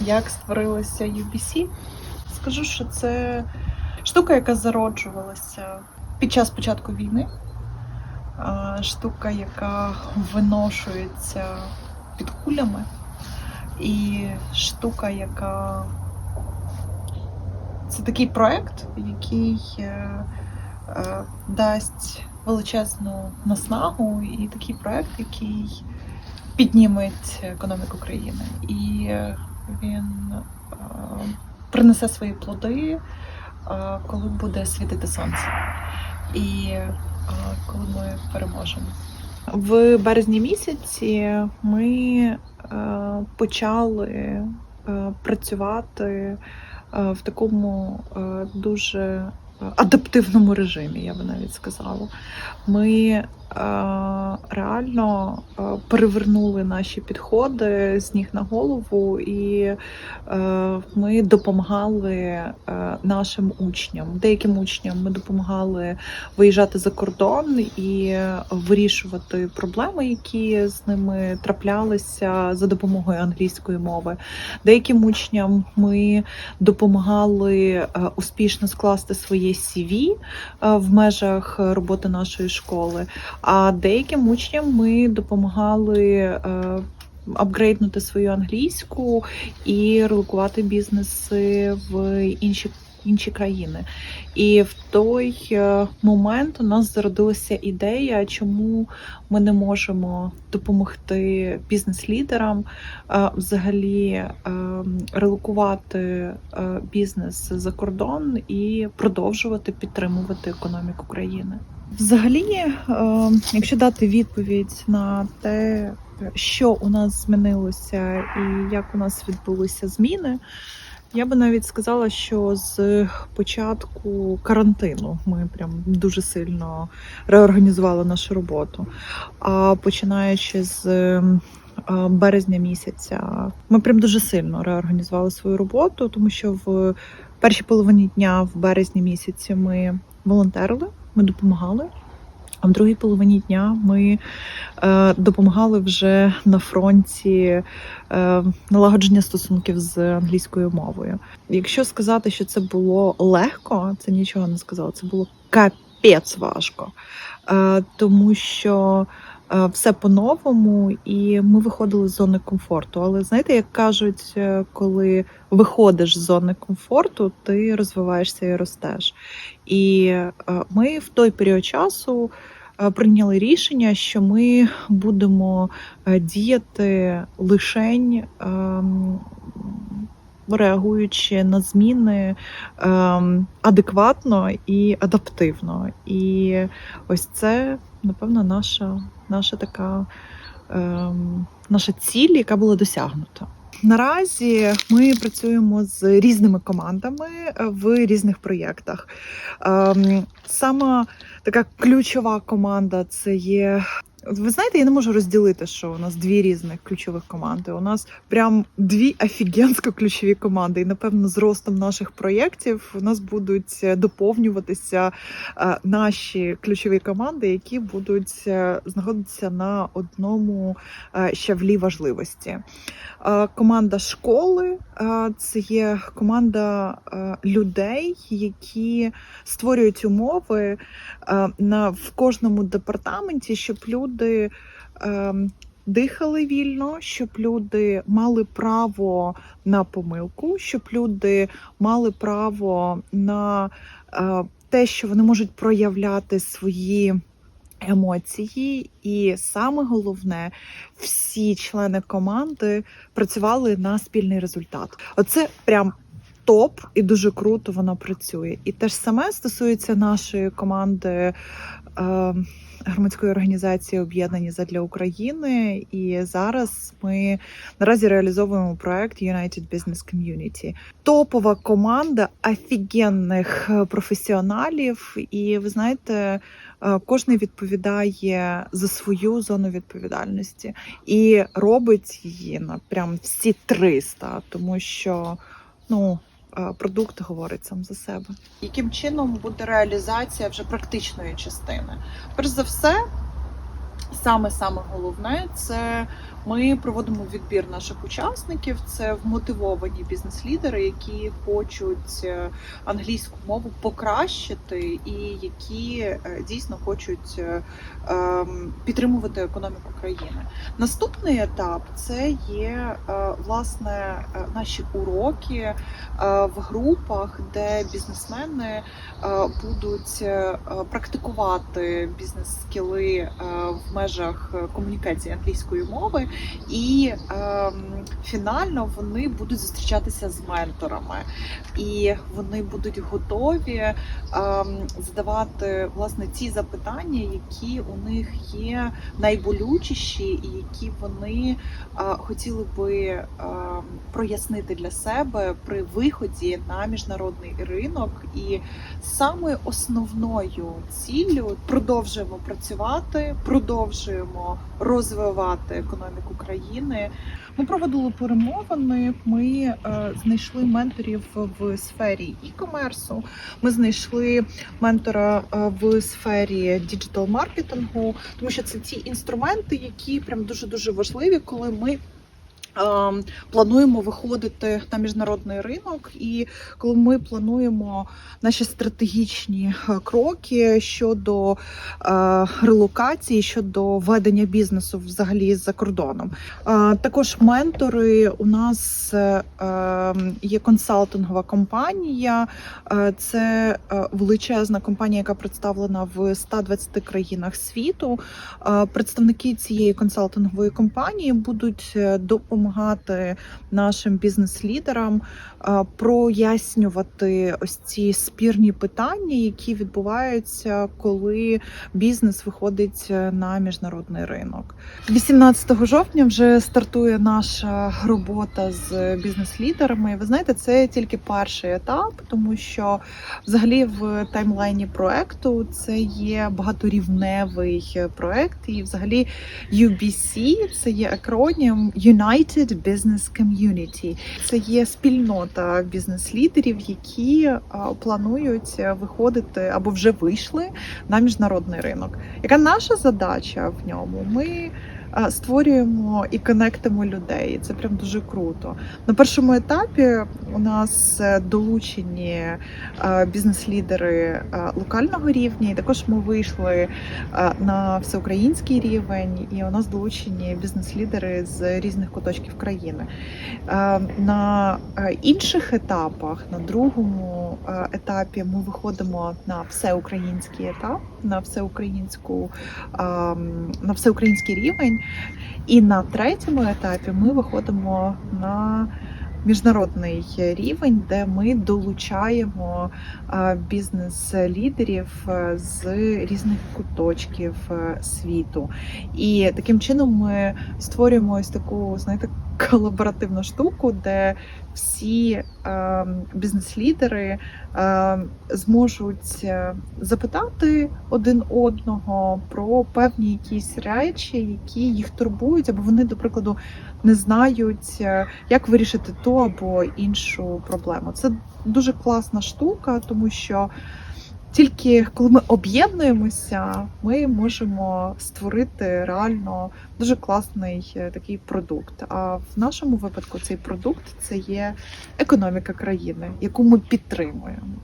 як створилася UBC, скажу, що це штука, яка зароджувалася під час початку війни, штука, яка виношується під кулями, і штука, яка це такий проект, який е, е, дасть величезну наснагу, і такий проект, який підніметь економіку країни. І е, він е, принесе свої плоди, е, коли буде світити сонце. І е, коли ми переможемо. В березні місяці ми почали працювати в такому дуже адаптивному режимі, я би навіть сказала. Ми е, реально е, перевернули наші підходи з ніг на голову, і е, ми допомагали нашим учням. Деяким учням ми допомагали виїжджати за кордон і вирішувати проблеми, які з ними траплялися за допомогою англійської мови. Деяким учням ми допомагали успішно скласти своє CV е, в межах роботи нашої школи. А деяким учням ми допомагали е, апгрейднути свою англійську і релокувати бізнеси в інші. Інші країни, і в той е, момент у нас зародилася ідея, чому ми не можемо допомогти бізнес-лідерам е, взагалі е, релокувати бізнес за кордон і продовжувати підтримувати економіку країни. Взагалі, якщо дати відповідь на те, що у нас змінилося і як у нас відбулися зміни, я би навіть сказала, що з початку карантину ми прям дуже сильно реорганізували нашу роботу. А починаючи з е, березня місяця, ми прям дуже сильно реорганізували свою роботу, тому що в першій половині дня в березні місяці ми волонтерили, ми допомагали. А в другій половині дня ми е, допомагали вже на фронті е, налагодження стосунків з англійською мовою. Якщо сказати, що це було легко, це нічого не сказала. Це було капець важко, е, тому що все по-новому, і ми виходили з зони комфорту. Але знаєте, як кажуть, е, коли виходиш з зони комфорту, ти розвиваєшся і ростеш. І е, ми в той період часу е, прийняли рішення, що ми будемо е, діяти лишень. Реагуючи на зміни ем, адекватно і адаптивно. І ось це, напевно, наша, наша така ем, наша ціль, яка була досягнута. Наразі ми працюємо з різними командами е, в різних проєктах. Ем, Сама така ключова команда це є. Ви знаєте, я не можу розділити, що у нас дві різних ключових команди. У нас прям дві офігенсько ключові команди. І напевно, з ростом наших проєктів у нас будуть доповнюватися е, наші ключові команди, які будуть е, знаходитися на одному е, щавлі важливості. Е, Команда школи е, це є команда е, людей, які створюють умови е, на в кожному департаменті, щоб люди е, дихали вільно, щоб люди мали право на помилку, щоб люди мали право на е, те, що вони можуть проявляти свої. Емоції, і саме головне, всі члени команди працювали на спільний результат. Оце прям топ, і дуже круто воно працює. І те ж саме стосується нашої команди громадської організації Об'єднані задля України. І зараз ми наразі реалізовуємо проект United Business Community. Топова команда офігенних е, професіоналів. І ви знаєте, е, кожен відповідає за свою зону відповідальності і робить її на прям всі 300, тому що ну. Е, Продукт говорить сам за себе. Яким чином буде реалізація вже практичної частини? Перш за все, саме саме головне це Ми проводимо відбір наших учасників. Це вмотивовані бізнес-лідери, які хочуть е, англійську мову покращити, і які е, дійсно хочуть е, ем, підтримувати економіку країни. Наступний етап це є власне наші уроки в групах, де бізнесмени будуть практикувати бізнес-скіли в межах комунікації англійської мови, і ем, фінально вони будуть зустрічатися з менторами, і вони будуть готові ем, задавати власне ці запитання, які у них є найболючіші, і які вони е, хотіли би ем, прояснити для себе при виході на міжнародний ринок. І саме основною ціллю продовжуємо працювати, продовжуємо розвивати економіку країни. Ми проводили перемовини. Ми е, знайшли менторів в сфері і-комерсу. Ми знайшли ментора е, в сфері діджитал-маркетингу, тому що це ті інструменти, які прям дуже дуже важливі, коли ми. Е, Плануємо виходити на міжнародний ринок, і коли ми плануємо наші стратегічні е, кроки щодо е, релокації, щодо ведення бізнесу взагалі за кордоном. Е, Також ментори у нас е, е, є консалтингова компанія. Це величезна компанія, яка представлена в 120 країнах світу. Представники цієї консалтингової компанії будуть е, допомагати нашим бізнес-лідерам е, прояснювати ось ці спірні питання, які відбуваються, коли бізнес виходить е, на міжнародний ринок. 18 жовтня вже стартує наша робота з бізнес-лідерами. Ви знаєте, це тільки перший етап, тому що взагалі в таймлайні проекту це є багаторівневий проект, і взагалі UBC – це є акронім United Business Community. Це є спільнота бізнес-лідерів, які планують виходити або вже вийшли на міжнародний ринок. Яка наша задача в ньому? Ми створюємо і конектимо людей. Це прям дуже круто. На першому етапі у нас е, долучені е, бізнес-лідери е, локального рівня, і також ми вийшли на всеукраїнський рівень, і у нас долучені бізнес-лідери з різних куточків країни. На інших етапах, на другому е, етапі, ми виходимо на всеукраїнський етап, на всеукраїнську ем, на всеукраїнський рівень. І на третьому етапі ми виходимо на міжнародний рівень, де ми долучаємо е, бізнес-лідерів е, з різних куточків світу. І таким чином ми створюємо ось таку, знаєте, колаборативну штуку, де всі е, бізнес-лідери е, зможуть е, запитати один одного про певні якісь речі, які їх турбують, або вони, до прикладу, не знають, е, як вирішити ту або іншу проблему. Це дуже класна штука, тому що тільки коли ми об'єднуємося, ми можемо створити реально дуже класний е, такий продукт. А в нашому випадку цей продукт це є економіка країни, яку ми підтримуємо.